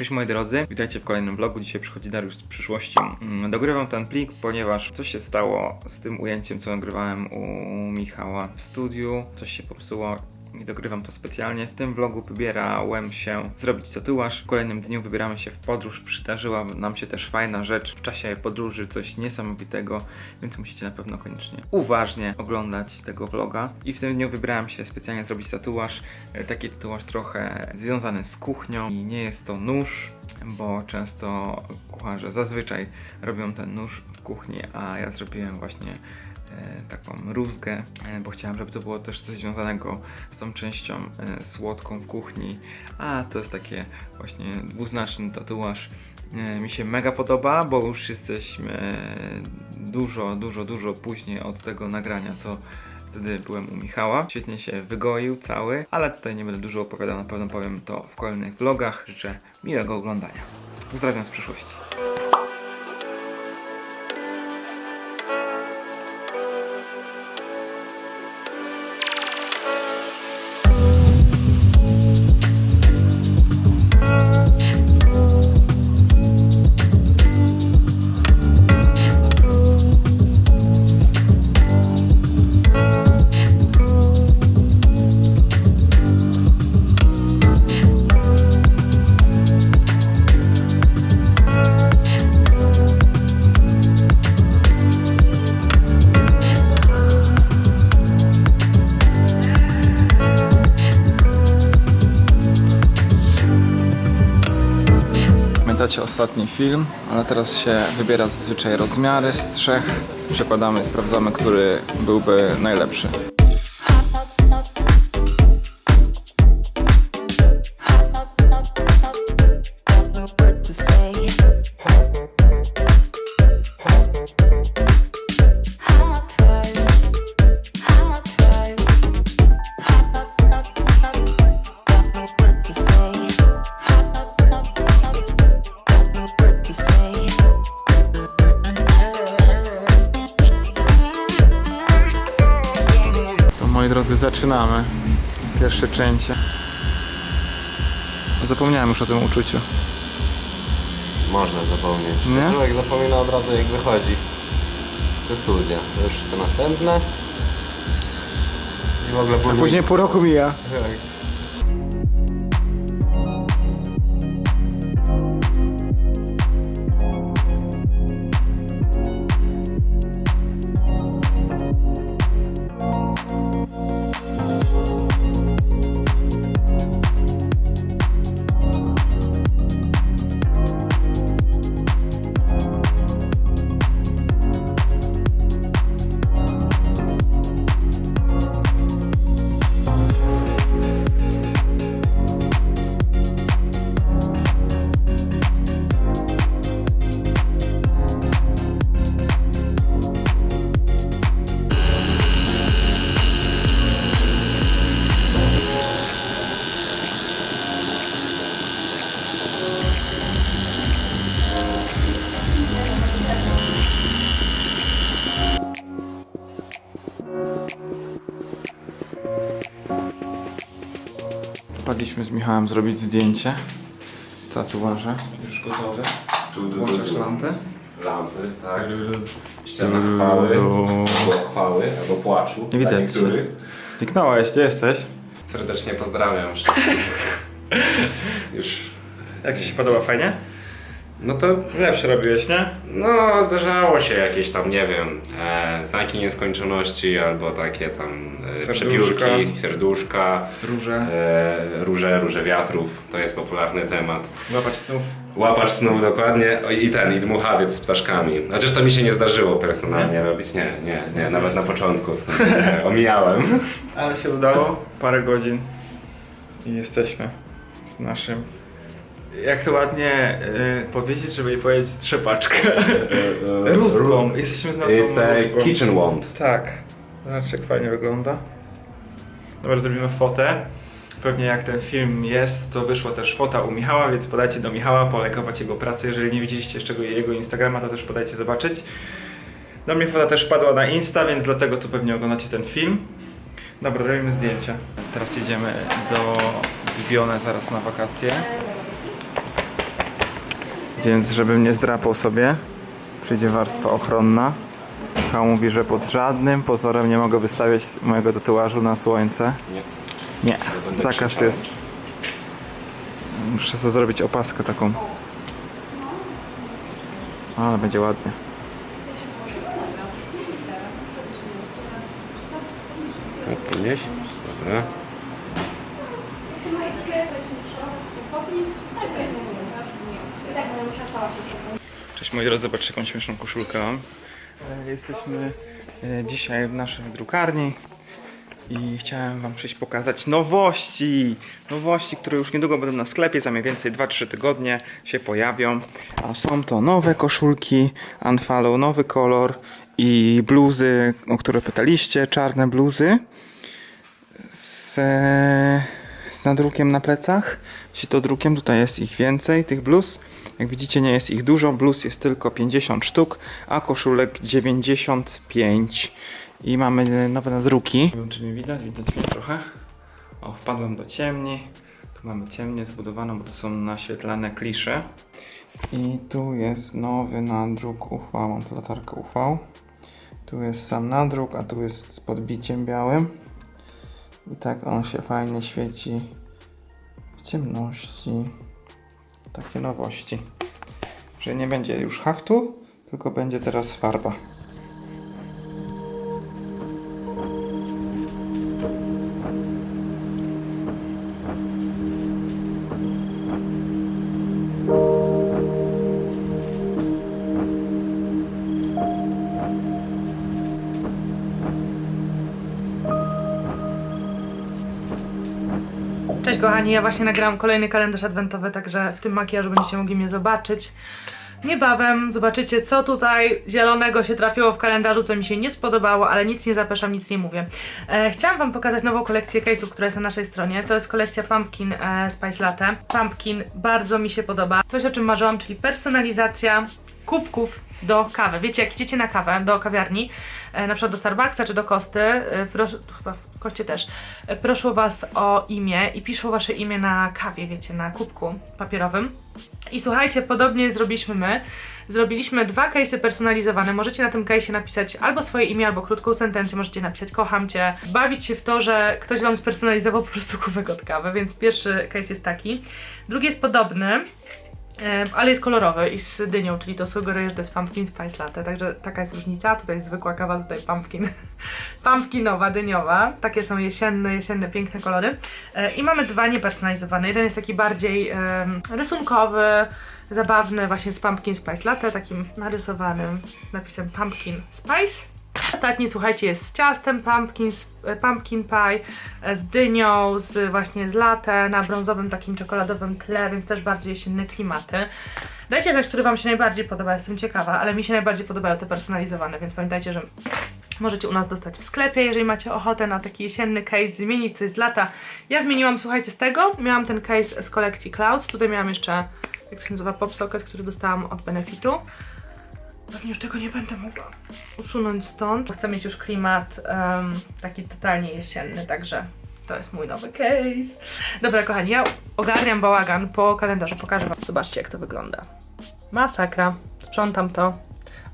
Cześć moi drodzy, witajcie w kolejnym vlogu. Dzisiaj przychodzi Dariusz z przyszłości. Mm, Dogrywam ten plik, ponieważ coś się stało z tym ujęciem, co nagrywałem u Michała w studiu. Coś się popsuło i dogrywam to specjalnie. W tym vlogu wybierałem się zrobić tatuaż. W kolejnym dniu wybieramy się w podróż. Przydarzyła nam się też fajna rzecz w czasie podróży, coś niesamowitego, więc musicie na pewno koniecznie uważnie oglądać tego vloga. I w tym dniu wybrałem się specjalnie zrobić tatuaż. E, Taki tatuaż trochę związany z kuchnią i nie jest to nóż, bo często kucharze zazwyczaj robią ten nóż w kuchni, a ja zrobiłem właśnie taką rózgę, e, bo chciałem, żeby to było też coś związanego z tą częścią e, słodką w kuchni, a to jest takie właśnie dwuznaczny tatuaż. E, Mi się mega podoba, bo już jesteśmy e, dużo, dużo, dużo później od tego nagrania, co wtedy byłem u Michała. Świetnie się wygoił cały, ale tutaj nie będę dużo opowiadał, na pewno powiem to w kolejnych vlogach. Życzę miłego oglądania. Pozdrawiam z przyszłości. Ostatni film, ale teraz się wybiera zazwyczaj rozmiary z trzech. Przekładamy i sprawdzamy, który byłby najlepszy. Drodzy, zaczynamy. Pierwsze cięcie. Zapomniałem już o tym uczuciu. Można zapomnieć. Nie? Człowiek zapomina od razu jak wychodzi ze studia. To już co następne. I w ogóle później... Później pół roku mija. Tak. Z Michałem zrobić zdjęcie. Tatuaże. Już gotowe. Włączasz lampę? Lampy, tak. Ściana chwały, albo chwały, albo płaczu. Nie widać. Zniknąłeś, gdzie jesteś? Serdecznie pozdrawiam wszystkich. Już... Jak Ci się podoba, fajnie? No to... Lepsze robiłeś, nie? No, zdarzało się jakieś tam, nie wiem, e, znaki nieskończoności albo takie tam e, Serduszka. przepiórki, serduszka, Róże. e, róże, róże wiatrów. To jest popularny temat. Łapać snów. Łapacz snów dokładnie O, i ten, i dmuchawiec z ptaszkami. Chociaż to mi się nie zdarzyło personalnie robić, nie, nie, nie, nawet na początku w sumie, nie, omijałem. Ale się udało. Parę godzin i jesteśmy z naszym. Jak to ładnie y, powiedzieć, żeby jej powiedzieć strzepaczkę. Rózgą. Jesteśmy z naszą It's kitchen wand. Tak. Zobaczcie jak fajnie wygląda. Dobra, zrobimy fotę. Pewnie jak ten film jest, to wyszła też fota u Michała, więc podajcie do Michała, polajkować jego pracę. Jeżeli nie widzieliście jeszcze go- jego Instagrama, to też podajcie zobaczyć. Do mnie fota też padła na Insta, więc dlatego tu pewnie oglądacie ten film. Dobra, robimy zdjęcia. Teraz jedziemy do Bibione zaraz na wakacje. Więc żebym nie zdrapał sobie, przyjdzie warstwa ochronna. Michał mówi, że pod żadnym pozorem nie mogę wystawiać mojego tatuażu na słońce. Nie. Nie, zakaz jest. Muszę sobie zrobić opaskę taką. Ale będzie ładnie. Tak, podnieś. Dobra. Cześć moi drodzy, zobaczcie jaką śmieszną koszulkę mam. E, Jesteśmy e, dzisiaj w naszej drukarni i chciałem wam przyjść pokazać nowości. Nowości, które już niedługo będą na sklepie, za mniej więcej 2-3 tygodnie się pojawią. A są to nowe koszulki Unfollow, nowy kolor i bluzy, o które pytaliście, czarne bluzy z, nadrukiem na plecach. Jeśli to drukiem, tutaj jest ich więcej, tych bluz. Jak widzicie, nie jest ich dużo. Bluz jest tylko 50 sztuk, a koszulek 95. I mamy nowe nadruki. Nie wiem, czy mnie widać, widać mnie trochę. O, wpadłem do ciemni. Tu mamy ciemnię zbudowaną, bo to są naświetlane klisze. I tu jest nowy nadruk UV. Mam tu latarkę UV. Tu jest sam nadruk, a tu jest z podbiciem białym. I tak on się fajnie świeci w ciemności. Takie nowości. Że nie będzie już haftu, tylko będzie teraz farba. Ja właśnie nagrałam kolejny kalendarz adwentowy, także w tym makijażu będziecie mogli mnie zobaczyć. Niebawem zobaczycie, co tutaj zielonego się trafiło w kalendarzu, co mi się nie spodobało, ale nic nie zapeszam, nic nie mówię. E, chciałam Wam pokazać nową kolekcję case'ów, która jest na naszej stronie. To jest kolekcja Pumpkin e, Spice Latte. Pumpkin bardzo mi się podoba. Coś, o czym marzyłam, czyli personalizacja kubków do kawy. Wiecie, jak idziecie na kawę do kawiarni, e, na przykład do Starbucksa czy do Kosty, e, proszę, chyba Koście też, e, proszą Was o imię i piszą Wasze imię na kawie, wiecie, na kubku papierowym. I słuchajcie, podobnie zrobiliśmy my. Zrobiliśmy dwa case'y personalizowane. Możecie na tym case'ie napisać albo swoje imię, albo krótką sentencję. Możecie napisać kocham Cię. Bawić się w to, że ktoś Wam spersonalizował po prostu kubek od kawy, więc pierwszy case jest taki. Drugi jest podobny. E, ale jest kolorowy i z dynią, czyli to sugeruje, że to jest pumpkin spice latte, także taka jest różnica. Tutaj jest zwykła kawa, tutaj pumpkin, pumpkinowa, dyniowa. Takie są jesienne, jesienne, piękne kolory. E, I mamy dwa niepersonalizowane. Jeden jest taki bardziej em, rysunkowy, zabawny, właśnie z pumpkin spice latte, takim narysowanym z napisem pumpkin spice. Ostatni, słuchajcie, jest z ciastem pumpkin, sp- e, pumpkin pie, e, z dynią, z właśnie z latte, na brązowym takim czekoladowym tle, więc też bardziej jesienne klimaty. Dajcie znać, który Wam się najbardziej podoba, jestem ciekawa, ale mi się najbardziej podobają te personalizowane, więc pamiętajcie, że możecie u nas dostać w sklepie, jeżeli macie ochotę na taki jesienny case, zmienić coś z lata. Ja zmieniłam, słuchajcie, z tego, miałam ten case z kolekcji Clouds, tutaj miałam jeszcze, jak się nazywa, pop socket, który dostałam od Benefitu. Pewnie już tego nie będę mogła usunąć stąd. Chcę mieć już klimat em, taki totalnie jesienny, także to jest mój nowy case. Dobra, kochani, ja ogarniam bałagan po kalendarzu, pokażę wam. Zobaczcie, jak to wygląda. Masakra. Sprzątam to,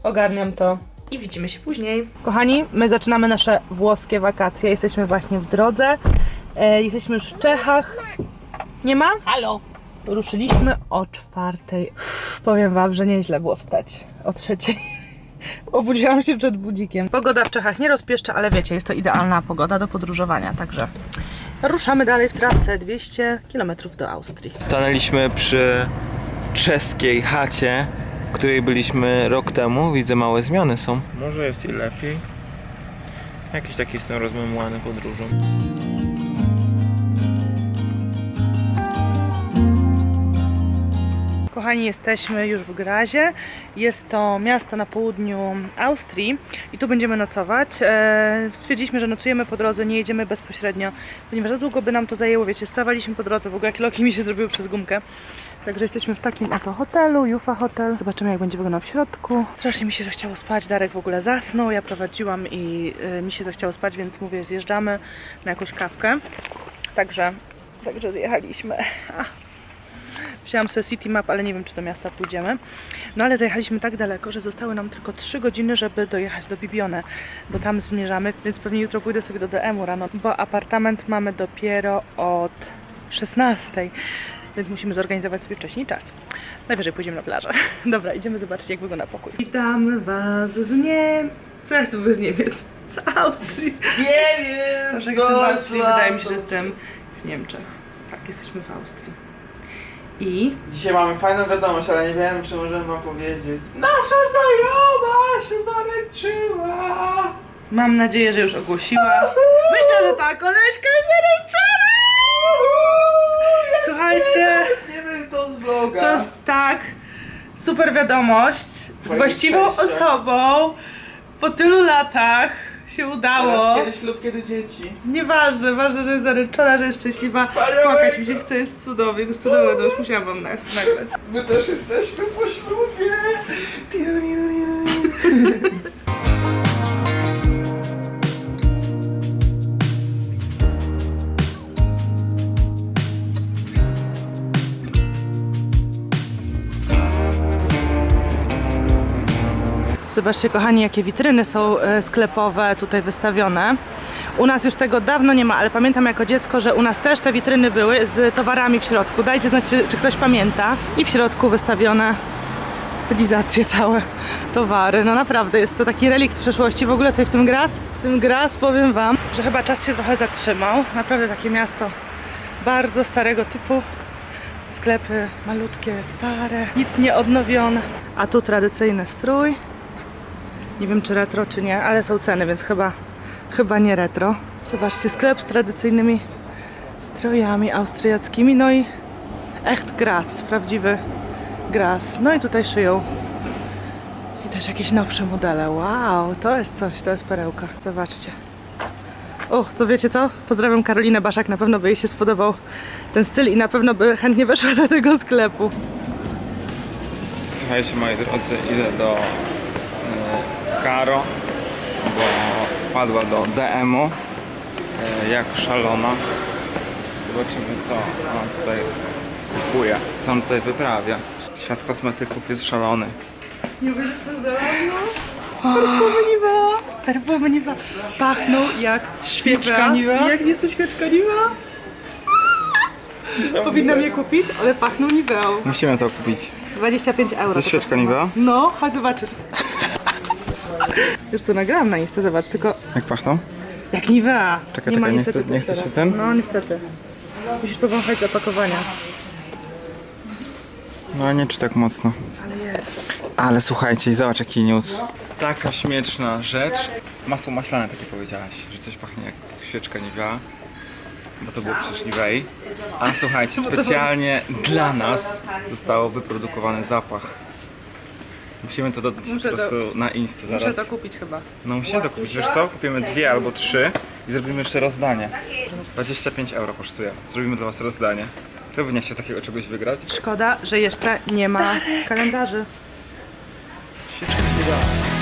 ogarniam to i widzimy się później. Kochani, my zaczynamy nasze włoskie wakacje. Jesteśmy właśnie w drodze. E, jesteśmy już w Czechach. Nie ma? Halo! Ruszyliśmy o czwartej. Uff, Powiem wam, że nieźle było wstać o trzeciej. Obudziłam się przed budzikiem. Pogoda w Czechach nie rozpieszcza, ale wiecie, jest to idealna pogoda do podróżowania, także ruszamy dalej w trasę 200 km do Austrii. Stanęliśmy przy czeskiej chacie, w której byliśmy rok temu. Widzę, małe zmiany są. Może jest i lepiej. Jakiś taki jestem rozmemłany podróżą. Kochani, jesteśmy już w Grazie. Jest to miasto na południu Austrii i tu będziemy nocować. E, stwierdziliśmy, że nocujemy po drodze, nie jedziemy bezpośrednio, ponieważ za długo by nam to zajęło. Wiecie, stawaliśmy po drodze, w ogóle jak loki mi się zrobiły przez gumkę. Także jesteśmy w takim oto hotelu, Jufa Hotel. Zobaczymy, jak będzie wyglądał w środku. Strasznie mi się zachciało spać. Darek w ogóle zasnął, ja prowadziłam i e, mi się zachciało spać, więc mówię, zjeżdżamy na jakąś kawkę. Także, także zjechaliśmy. Wzięłam sobie City Map, ale nie wiem, czy do miasta pójdziemy. No ale zajechaliśmy tak daleko, że zostały nam tylko 3 godziny, żeby dojechać do Bibione, bo tam zmierzamy, więc pewnie jutro pójdę sobie do DM-u rano, bo apartament mamy dopiero od 16. Więc musimy zorganizować sobie wcześniej czas. Najwyżej pójdziemy na plażę. Dobra, idziemy zobaczyć, jak wygląda pokój. Witamy Was z Niem... Co jest tu z Niemiec? Z Austrii. Nie wiem! Może jestem w Austrii, wydaje mi się, że jestem w Niemczech. Tak, jesteśmy w Austrii. I Dzisiaj mamy fajną wiadomość, ale nie wiem, czy możemy wam powiedzieć. Nasza znajoma się zaręczyła! mam nadzieję, że już ogłosiła. Myślę, że ta koleżka jest zaręczona! Słuchajcie, Nie to z vloga. to jest tak super wiadomość. Z właściwą osobą po tylu latach się udało. Teraz kiedy ślub, kiedy dzieci. Nieważne, ważne, że jest zaręczona, że jest szczęśliwa. Płakać mi się chce, jest cudownie, to jest cudowne, to już musiałam wam nag- nagrać. My też jesteśmy po ślubie. Zobaczcie, kochani, jakie witryny są e, sklepowe tutaj wystawione. U nas już tego dawno nie ma, ale pamiętam jako dziecko, że u nas też te witryny były z towarami w środku. Dajcie znać, czy, ktoś pamięta. I w środku wystawione stylizacje całe, towary. No naprawdę, jest to taki relikt przeszłości. W ogóle tutaj w tym Gras, w tym Gras powiem Wam, że chyba czas się trochę zatrzymał. Naprawdę takie miasto bardzo starego typu. Sklepy malutkie, stare, nic nie odnowione. A tu tradycyjny strój. Nie wiem czy retro czy nie, ale są ceny, więc chyba, chyba nie retro. Zobaczcie, sklep z tradycyjnymi strojami austriackimi, no i echt Graz, prawdziwy Graz. No i tutaj szyją i też jakieś nowsze modele. Wow, to jest coś, to jest perełka. Zobaczcie. O, to wiecie co? Pozdrawiam Karolinę Baszak, na pewno by jej się spodobał ten styl i na pewno by chętnie weszła do tego sklepu. Słuchajcie moi drodzy, idę do Karo, bo wpadła do DM-u e, jak szalona. Zobaczymy co ona tutaj kupuje, co on tutaj wyprawia. Świat kosmetyków jest szalony. Nie wiesz co znalazłam? Perfumy Nivea. Perfumy Nivea. Pachną jak Świeczka Nivea? Jak jest to świeczka Nivea? Powinnam je kupić, ale pachną Niveą. Musimy to kupić. 25 euro. To jest świeczka Nivea? No, chodź zobaczyć. Już to nagrałam na Insta, zobacz, tylko Jak pachną? jak Nivea. Czekaj, czekaj, nie niestety chce- nie chce testera. się ten? No, niestety. Musisz powąchać z opakowania. No nie czy tak mocno. Ale jest. Ale słuchajcie, zobacz jaki news. Taka śmieszna rzecz. Masło maślane takie powiedziałaś, że coś pachnie jak świeczka Nivea. Bo to było przecież Nivei. A słuchajcie, specjalnie dla nas został wyprodukowany zapach. Musimy to dodać Muszę po to- prostu na Insta Muszę zaraz. to kupić chyba. No musimy to kupić. Wiesz co? Kupimy dwie albo trzy i zrobimy jeszcze rozdanie. 25 euro kosztuje. Zrobimy dla was rozdanie. By nie chciał takiego czegoś wygrać? Szkoda, że jeszcze nie ma kalendarzy. Świeczka Nivea.